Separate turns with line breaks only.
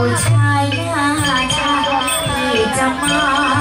ผู้ชายหน้าตาที่จะมา